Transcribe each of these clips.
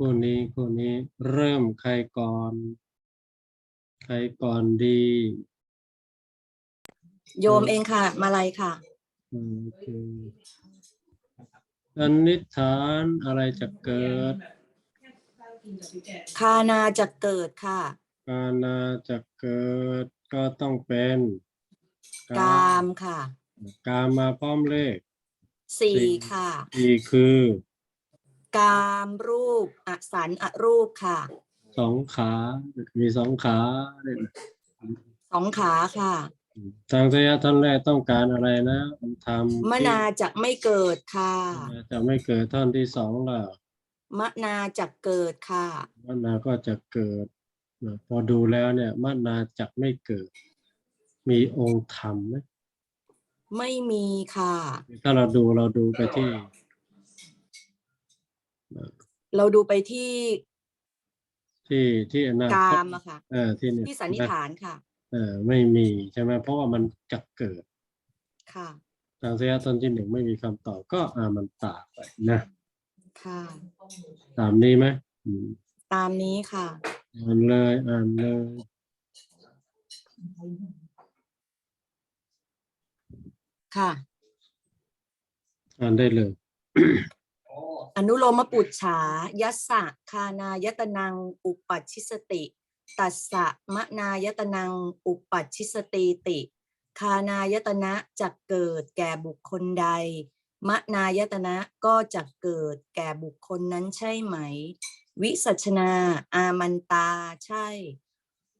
คู่นี้คู่นี้เริ่มใครก่อน ใครก่อนดี โยมเองค่ะ มาลัยค่ะโอเคสันนิษฐานอะไรจะเกิด คานาจะเกิดค่ะ การนาจะเกิดก็ต้องเป็นกามค่ะ กามมาพร้อมเลขสี่สี่ค่ะอีคือ กามรูปอสันอรูปค่ะ สองขา มีสองขาเนี่ยสองขาค่ะ ทางสยะท่านแรกต้องการอะไรนะทำมนาจะไม่เกิดค่ะ จะไม่เกิดท่อนที่สองล่ะมนาจะเกิดค่ะ มนาก็จะเกิดนะพอดูแล้วเนี่ยมนาจะไม่เกิด มีองค์ธรรมไหมไม่มีค่ะ ถ้าเราดูเราดูไปที่ เราดูไปที่ที่ที่อนาคกาตมอะค่ะ เออที่เนี่ยที่สันนิษฐานค่ะ เออไม่มีใช่ไหมเพราะว่ามันจะเกิด ค่ะ ทางสยะต้นที่หนึ่งไม่มีคำตอบก็อ่ามันตากไปนะค่ะ ตามนี้ไหมอืมตามนี้ค่ะ อ่านเลยอ่านเลย ค่ะ อ่านได้เลย อนุโลมปุจฉายัสสะคานายตนัง อุปัชชิสติ ตัสสะมะนายตนัง อุปัชชิสติติ คานายตนะจะเกิดแก่บุคคลใด มะนายตนะก็จะเกิดแก่บุคคลนั้นใช่ไหม วิสัชนา อามันตาใช่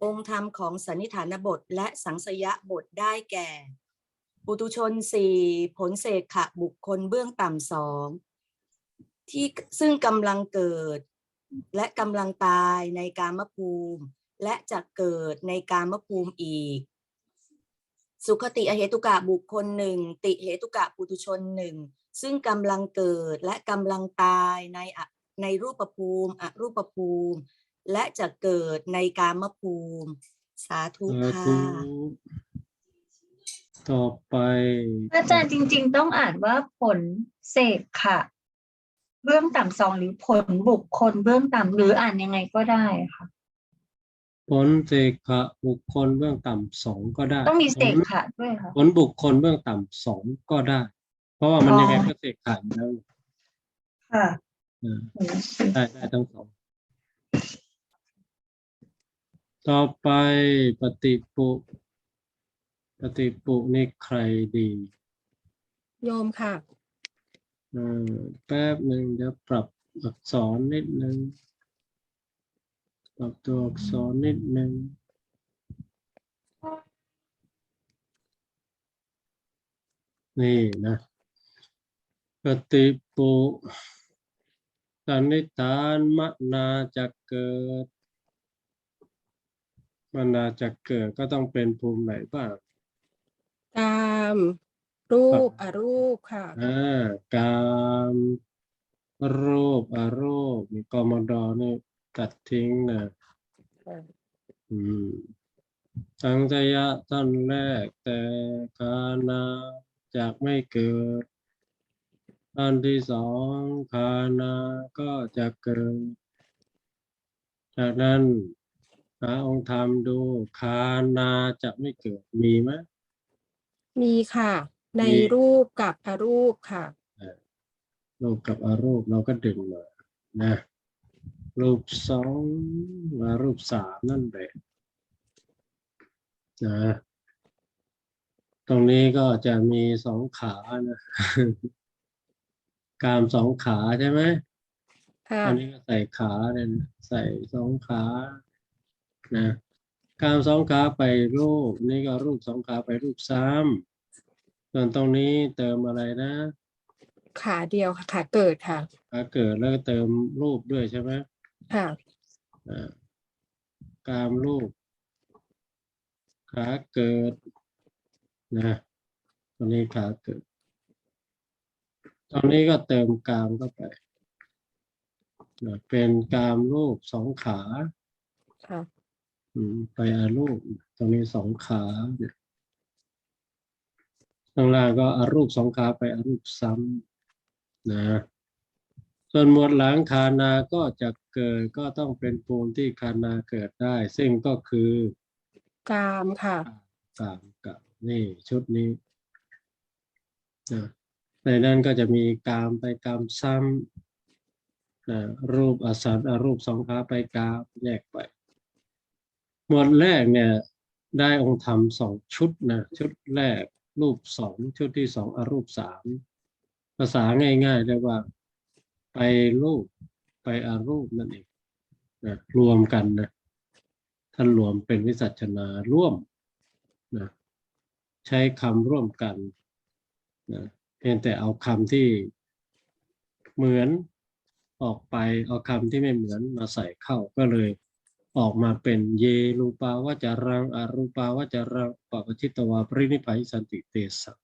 องค์ธรรมของสันนิฐานบทและสังสยบทได้แก่ปุตุชนสี่ผลเสกขะบุคคลเบื้องต่ำสอง ที่ซึ่งกำลังเกิด และกำลังตายในกามภูมิ และจะเกิดในกามภูมิอีก สุขติอเหตุกะบุคคลหนึ่งติเหตุกะปุตุชนหนึ่งซึ่งกำลังเกิดและกำลังตายในอะในรูปภูมิอรูปภูมิ และจะเกิดในกามภูมิ สาธุสาค่ะธุต่อไป อาจารย์จริง ๆ ต้องอ่านว่าผลเสกค่ะ เบื้องต่ำสองหรือผลบุคคลเบื้องต่ำหรืออ่านยังไงก็ได้ค่ะ ผลเสกขะบุคคลเบื้องต่ำสองก็ได้ต้องมีเสกผลค่ะด้วยค่ะ ผลบุคคลเบื้องต่ำสองก็ได้ เพราะว่ามันอ๋อยังไงก็เสกขะอยู่แล้วค่ะเออผลเสกได้ได้ทั้งสอง ต่อไปปฏิปุปฏิปุนี่ใครดี โยมค่ะเออ แป๊บหนึ่งเดี๋ยวปรับอักษรนิดนึงปรับตัวอักษรนิดนึงนี่นะปฏิปุสันนิษฐานมนาจะเกิดมนาจะเกิดก็ต้องเป็นภูมิไหนบ้าง ตาม รูปอรูปค่ะอ่ากามรูปอารูปมีกมดนี่ตัดทิ้งนะอืมสังจยะท่านแรกแต่คานาจากไม่เกิดท่านที่สองคานาก็จะเกิด จากนั้นหาองค์ธรรมดูคานาจะไม่เกิดมีไหมมีค่ะ ในมีรูปกับอรูปค่ะ รูปกับอารูปเราก็ดึงมานะ รูปสองมารูปสามนั่นแหละนะตรงนี้ก็จะมีสองขานะกรามสองขาใช่ไหมค่ะอันนี้ก็ใส่ขาเลยนะใส่สองขานะกรามสองขาไปรูป นี่ก็รูปสองขาไปรูปซ้ำ ส่วนตรงนี้เติมอะไรนะขาเดียวค่ะขาเกิดค่ะขาเกิดแล้วก็เติมรูปด้วยใช่ไหมค่ะอ่ากามรูปขาเกิดนะตรงนี้ขาเกิดตอนนี้ก็เติมกามเข้าไปนะเป็นกามรูปสองขาค่ะอืมไปอารูปตรงนี้สองขาเนี่ย ข้างล่างก็อารูปสองขาไปอารูปซ้ำนะ ส่วนหมวดหลังคานาก็จะเกิดก็ต้องเป็นภูมิที่คานาเกิดได้ ซึ่งก็คือกามค่ะกามกับนี่ชุดนี้นะในนั้นก็จะมีกามไปกามซ้ำนะรูปอสัตอารูปสองขาไปกามแยกไป หมวดแรกเนี่ยได้องค์ธรรมสองชุดนะชุดแรก รูปสองชุดที่สองอารูปสามภาษาง่ายๆเรียกว่า ไปรูปไปอารูปนั่นเองนะรวมกันนะท่านรวมเป็นวิสัชนาร่วมนะใช้คำร่วมกันนะเพียงแต่เอาคำที่เหมือนออกไปเอาคำที่ไม่เหมือนมาใส่เข้าก็เลย ออกมาเป็นเยรูปาวจารังอารูปาวจารังปปชิตวาปรินิพพานิสันติเตสัง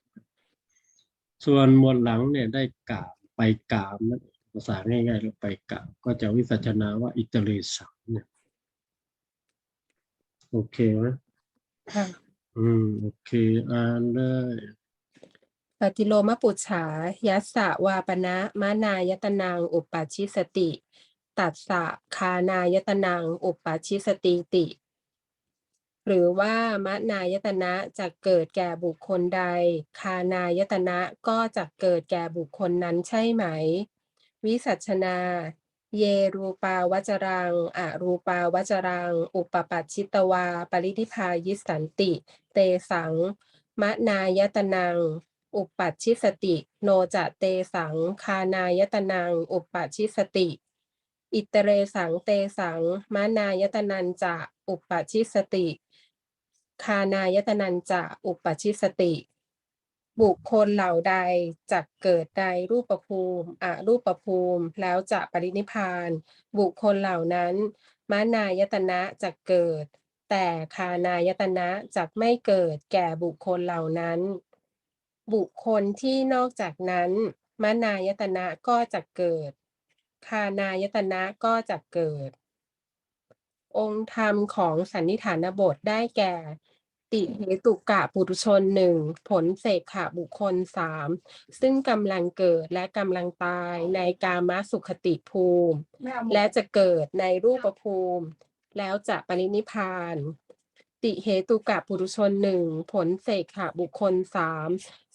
ส่วนหมวดหลังเนี่ยได้กล่าวไปกล่าวนั่นเองภาษาง่ายๆเราไปกล่าวก็จะวิสัชนาว่าอิตาเลสังเนี่ยโอเคไหมค่ะอืมโอเคอ่านเลยปฏิโลมปุจฉายัสสะวาปณะมานายตนัง อุปปัชชิสติ ตัสสะคานายตนัง อุปปัชชิสติติ หรือว่ามนายตนะจะเกิดแก่บุคคลใด คานายตนะก็จะเกิดแก่บุคคลนั้นใช่ไหม วิสัชนา เยรูปาวจรังอรูปาวจรัง อุปปัชชิตวา ปริธิพายิสันติ เตสังมนายตนัง อุปปัชชิสติ โนจะเตสัง คานายตนัง อุปปัชชิสติ อิตเรสังเตสัง มานายตนันจะอุปัชิสติ คานายตนันจะอุปัชิสติ บุคคลเหล่าใดจะเกิดในรูปภูมิอรูปภูมิ แล้วจะปรินิพพาน บุคคลเหล่านั้นมานายตนะจะเกิด แต่คานายตนะจะไม่เกิดแก่บุคคลเหล่านั้น บุคคลที่นอกจากนั้นมานายตนะก็จะเกิด คานายตนะก็จะเกิด องค์ธรรมของสันนิฐานบทได้แก่ ติเหตุกะปุถุชนหนึ่งผลเสกขะบุคคลสามซึ่งกำลังเกิดและกำลังตายในกามสุขติภูมิ และจะเกิดในรูปภูมิ แล้วจะปรินิพพาน ติเหตุกะปุถุชนหนึ่งผลเสกขะบุคคลสาม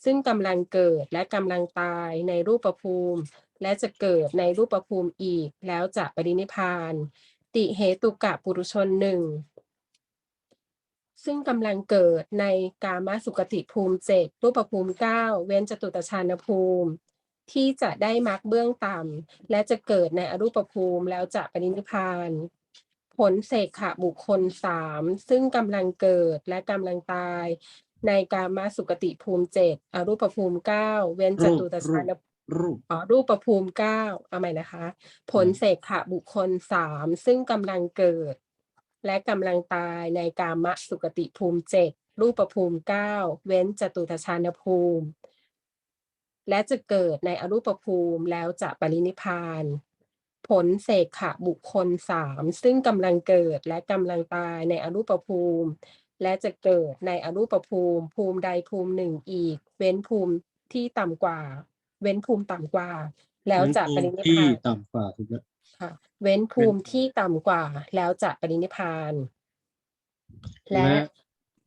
ซึ่งกำลังเกิดและกำลังตายในรูปภูมิ และจะเกิดในรูปภูมิอีก แล้วจะปรินิพพาน ติเหตุกะปุถุชนหนึ่งซึ่งกำลังเกิดในกามสุขติภูมิเจ็ดรูปภูมิเก้าเว้นจตุตฌานภูมิ ที่จะได้มรรคเบื้องต่ำและจะเกิดในอรูปภูมิแล้วจะปรินิพพาน ผลเสกขะบุคคลสามซึ่งกำลังเกิดและกำลังตาย ในกามสุขติภูมิเจ็ดอรูปภูมิเก้าเว้นจตุตฌาน รูปอ๋อรูปภูมิเก้าเอาใหม่นะคะ ผลเสกขะบุคคลสามซึ่งกำลังเกิด และกำลังตายในกามสุกติภูมิเจ็ดรูปภูมิเก้าเว้นจตุตฌานภูมิ และจะเกิดในอรูปภูมิแล้วจะปรินิพพานผลเสกขะบุคคลสามซึ่งกำลังเกิดและกำลังตายในอรูปภูมิ และจะเกิดในอรูปภูมิ ภูมิใดภูมิหนึ่งอีก เว้นภูมิที่ต่ำกว่า เว้นภูมิต่ำกว่า แล้วจะปรินิพที่พานต่ำกว่าถูกไหมค่ะ เว้นภูมิที่ต่ำกว่า แล้วจะปรินิพพาน และ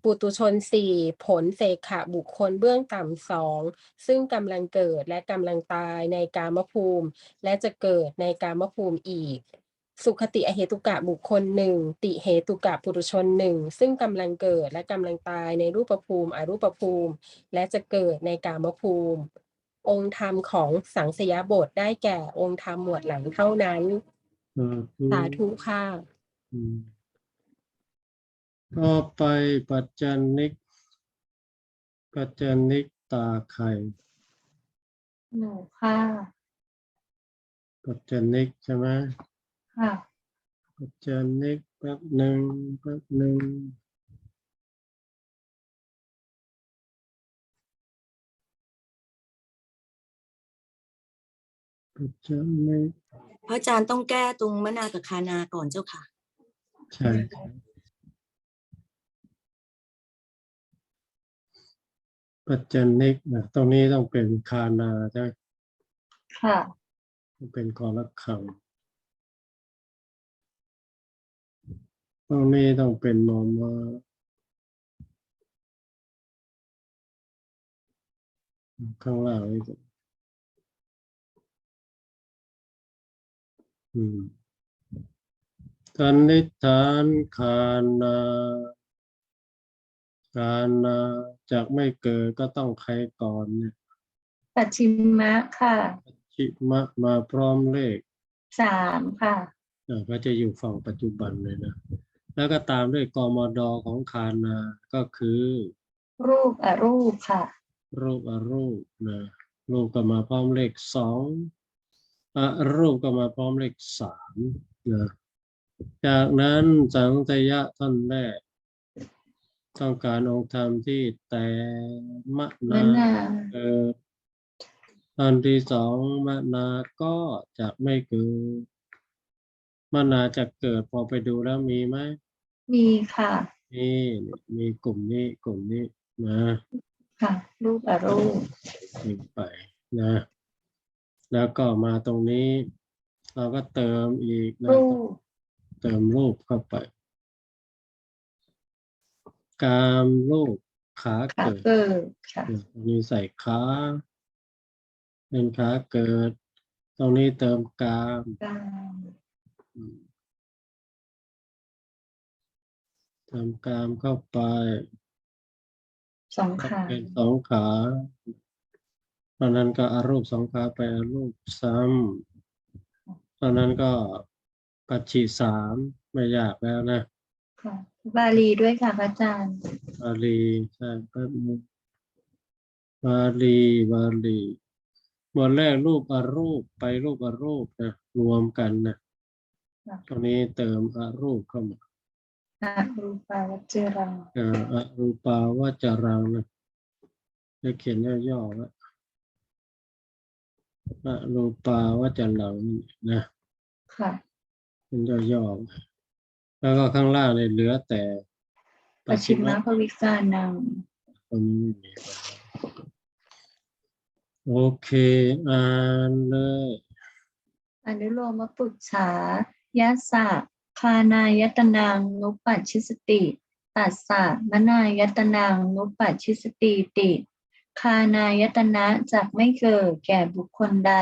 ปุตุชนสี่ผลเสกขะบุคคลเบื้องต่ำสองซึ่งกำลังเกิดและกำลังตายในกามภูมิ และจะเกิดในกามภูมิอีก สุขติอเหตุกะบุคคลหนึ่งติเหตุกะปุตุชนหนึ่งซึ่งกำลังเกิดและกำลังตายในรูปภูมิอรูปภูมิ และจะเกิดในกามภูมิ องค์ธรรมของสังสยบทได้แก่องค์ธรรมหมวดหลังเท่านั้น สาธุค่ะอืมต่อไปปัจจันนิก ปัจจันนิกตาไข่หนูค่ะ ปัจจันนิกใช่ไหมค่ะ ปัจจันนิกแป๊บหนึ่งแป๊บหนึ่ง ปัจจันนิกพระอาจารย์ต้องแก้ตรงมนากับคานาก่อนเจ้าค่ะ ใช่ครับปัจจันนิกนะตรงนี้ต้องเป็นคานาใช่ไหมค่ะเป็นกอละคังตรงนี้ต้องเป็นมอมาข้างล่างนี่ ก็อืมทันนิทานคานาคานาจากไม่เกิดก็ต้องใครก่อนเนี่ยปัจฉิมะค่ะชิมะมาพร้อมเลขสามค่ะอ่าก็จะอยู่ฝั่งปัจจุบันเลยนะ แล้วก็ตามด้วยกมดของคานา ก็คือ รูปอรูปค่ะ รูปอรูปนะรูปก็มาพร้อมเลขสองอ รูปก็มาพร้อมเลขสามนะจากนั้นสังตยะท่านแรก ต้องการองค์ธรรมที่แต่มะมะนานาวเกิดตอนที่สองมะนาก็จะไม่เกิดมะนาจะเกิดพอไปดูแล้วมีไหมมีค่ะนี่มีกลุ่มนี้กลุ่มนี้นะ ค่ะ รูปอรูปมีไปนะ แล้วก็มาตรงนี้ เราก็เติมอีกนะรูปเติมรูปเข้าไป กามรูปขาขาเกิดเกิดค่ะอะตรงนี้ใส่ขาเป็นขาเกิด ตรงนี้เติมกามกามอืมเติมกามเข้าไปสองก็ขาเป็นสองขา ตอนนั้นก็อารูปสองขาไปอารูปซ้ำตอนนั้นก็ปัจฉิสามไม่ยากแล้วนะค่ะบาลีด้วยค่ะพระอาจารย์ บาลีใช่แป๊บนึงบาลีบาลีหมวดแรกรูปอารูปไปรูปอารูปนะรวมกันนะค่ะตรงนี้เติมอารูปเข้ามาอรูปาวัจเจรังเอ่ออารูปาวาจารังนะจะเขียนย่อๆไว้ อรูปาวาจารังนี่นะค่ะเป็นย่อๆแล้วก็ข้างล่างเนี่ยเหลือแต่ปัจฉิมะภวิกานังตรงนี้ไม่มีโอเคอ่านเลยอนุโลมปุจฉายะสะคานายตนังนุปัชชิสติตัสสะมนายตนังนุปัชชิสติติ คานายตนะจักไม่เกิดแก่บุคคลใด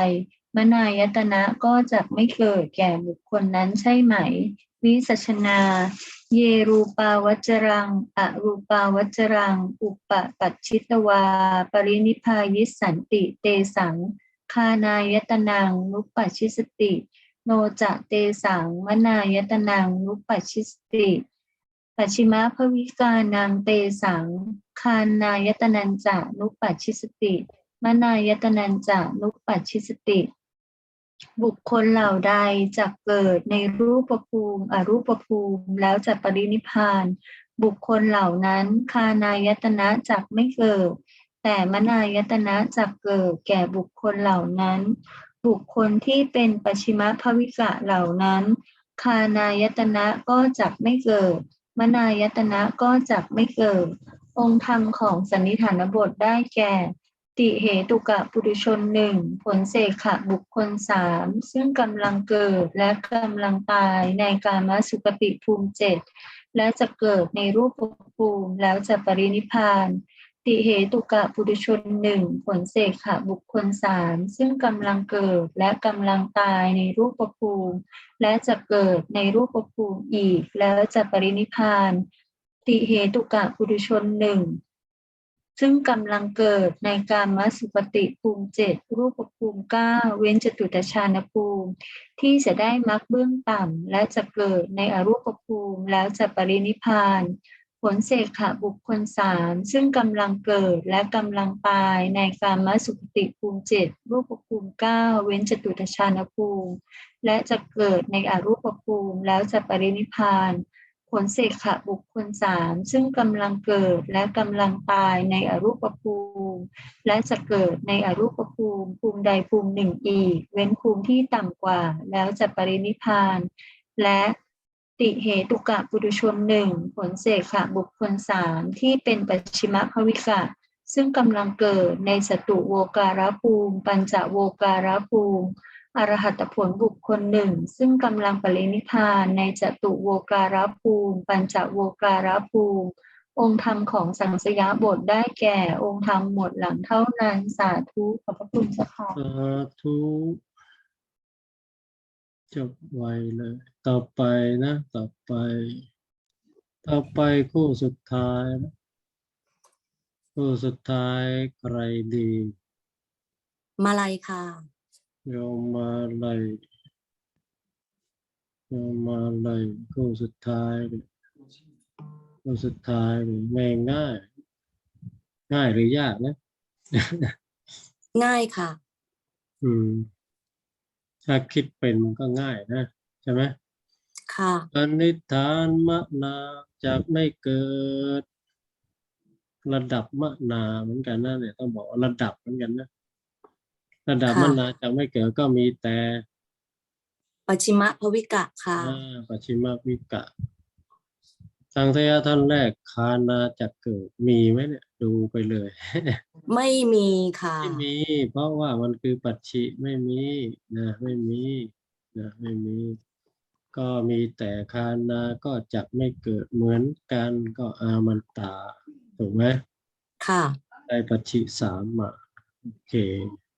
มนายตนะก็จักไม่เกิดแก่บุคคลนั้นใช่ไหม วิสัชนา เยรูปาวัจรัง อรูปาวัจรัง อุปปัชชิตวา ปรินิพายิสันติเตสัง คานายตนังนุปปัชชิสติ โนจะเตสัง มนายตนังนุปปัชชิสติ ปัจฉิมะภวิกานังเตสัง คานายตนันจะนุปัชชิสติมนายตนันจะนุปัชชิสติ บุคคลเหล่าใดจะเกิดในรูปภูมิอรูปภูมิแล้วจะปรินิพาน บุคคลเหล่านั้นคานายตนะจักไม่เกิด แต่มนายตนะจักเกิดแก่บุคคลเหล่านั้น บุคคลที่เป็นปัจฉิมภวิกะเหล่านั้นคานายตนะก็จักไม่เกิด มนายตนะก็จักไม่เกิด องค์ธรรมของสันนิฐานบทได้แก่ ติเหตุกะปุถุชนหนึ่งผลเสกขะบุคคลสามซึ่งกำลังเกิดและกำลังตายในกามสุปฏิภูมิเจ็ดและจะเกิดในรูปภูมิแล้วจะปรินิพานติเหตุกะปุถุชนหนึ่งผลเสกขะบุคคลสามซึ่งกำลังเกิดและกำลังตายในรูปภูมิ และจะเกิดในรูปภูมิอีกแล้วจะปรินิพาน ติเหตุกะปุถุชนหนึ่งซึ่งกำลังเกิดในการมสุปฏิภูมิเจ็ดรูปภูมิเก้าเว้นจตุตชานภูมิ ที่จะได้มรรคเบื้องต่ำและจะเกิดในอรูปภูมิแล้วจะปรินิพาน ผลเสกขะบุคคลสามซึ่งกำลังเกิดและกำลังตายในการมสุปฏิภูมิเจ็ดรูปภูมิเก้าเว้นจตุตชานภูมิ และจะเกิดในอรูปภูมิแล้วจะปรินิพาน ผลเสกขะบุคคลสามซึ่งกำลังเกิดและกำลังตายในอรูปภูมิ และจะเกิดในอรูปภูมิภูมิใดภูมิหนึ่งอีก เว้นภูมิที่ต่ำกว่า แล้วจะปรินิพาน และติเหตุกะปุถุชนหนึ่งผลเสกขะบุคคลสามที่เป็นปัจฉิมภวิกะซึ่งกำลังเกิดในสตุโวการภูมิ ปัญจโวการภูมิ อรหัตผลบุคคลหนึ่ง ซึ่งกำลังปรินิพพานในจตุโวการภูมิ ปัญจโวการภูมิ องค์ธรรมของสังสยาบทได้แก่องค์ธรรมหมดหลังเท่านั้นสาธุขอบพระคุณเจ้าค่ะสาธุจบไวเลย ต่อไปนะ ต่อไป ต่อไปคู่สุดท้ายนะคู่สุดท้ายใครดี มาลัยค่ะ โยมมาเลยโยมมาเลยคู่สุดท้ายเลยคู่สุดท้ายเลยไม่ง่าย ง่ายหรือยากนะ ง่ายค่ะ อืม ถ้าคิดเป็นมันก็ง่ายนะใช่ไหมค่ะปณิธานมะนาจากไม่เกิด ระดับมะนาเหมือนกันนะเนี่ยต้องบอกว่าระดับเหมือนกันนะ ระดับค่ะมะนาจากไม่เกิดก็มีแต่ปัจฉิมภวิกะค่ะอ่าปัจฉิมวิกะสังเทยท่านแรกคานาจากเกิดมีไหมเนี่ยดูไปเลย ไม่มีค่ะไม่มี เพราะว่ามันคือปัจฉิไม่มีนะไม่มีนะไม่มี ก็มีแต่คานาก็จะไม่เกิดเหมือนกันก็อามันตาถูกไหมค่ะได้ปัจฉิสามมาโอเค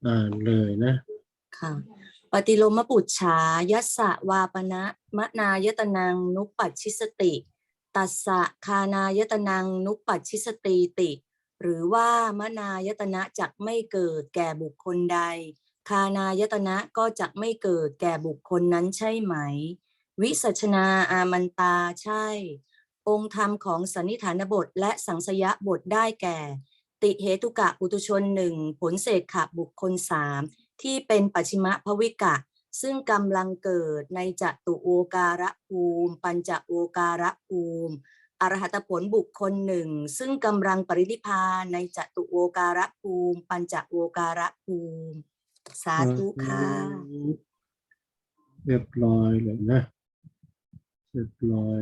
อ่านเลยนะค่ะปฏิโลมปุจฉายัสสะวาปณะมะนายตนังนุปปัชชิสติ ตัสสะคานายตนังนุปปัชชิสติติ หรือว่ามะนายตนะจักไม่เกิดแก่บุคคลใด คานายตนะก็จักไม่เกิดแก่บุคคลนั้นใช่ไหม วิสัชนาอามันตาใช่ องค์ธรรมของสันนิฐานบทและสังสยบทได้แก่ ติเหตุกะปุตุชนหนึ่งผลเศษขะบุคคลสามที่เป็นปัจฉิมภวิกะ ซึ่งกำลังเกิดในจตุโอการะภูมิ ปัญจโอการะภูมิอรหัตผลบุคคลหนึ่ง ซึ่งกำลังปรินิพพานในจตุโอการะภูมิ ปัญจโอการะภูมิ สาธุค่ะเรียบร้อยเลยนะเรียบร้อย